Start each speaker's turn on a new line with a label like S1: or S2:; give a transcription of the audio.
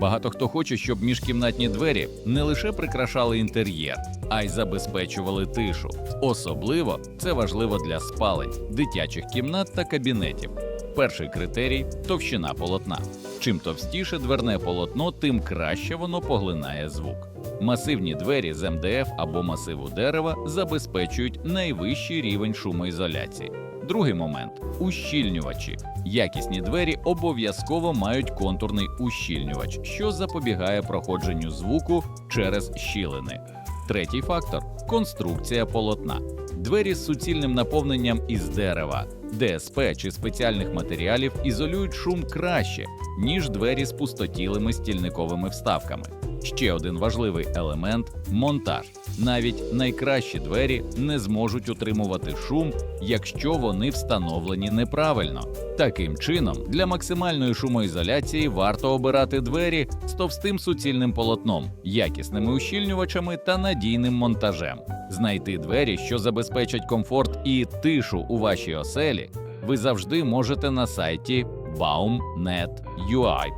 S1: Багато хто хоче, щоб міжкімнатні двері не лише прикрашали інтер'єр, а й забезпечували тишу. Особливо це важливо для спалень, дитячих кімнат та кабінетів. Перший критерій товщина полотна. Чим товстіше дверне полотно, тим краще воно поглинає звук. Масивні двері з МДФ або масиву дерева забезпечують найвищий рівень шумоізоляції. Другий момент ущільнювачі. Якісні двері обов'язково мають контурний ущільнювач, що запобігає проходженню звуку через щілини. Третій фактор конструкція полотна. Двері з суцільним наповненням із дерева, ДСП чи спеціальних матеріалів ізолюють шум краще, ніж двері з пустотілими стільниковими вставками. Ще один важливий елемент монтаж. Навіть найкращі двері не зможуть утримувати шум, якщо вони встановлені неправильно. Таким чином, для максимальної шумоізоляції варто обирати двері з товстим суцільним полотном, якісними ущільнювачами та надійним монтажем. Знайти двері, що забезпечать комфорт і тишу у вашій оселі, ви завжди можете на сайті baum.net.ui.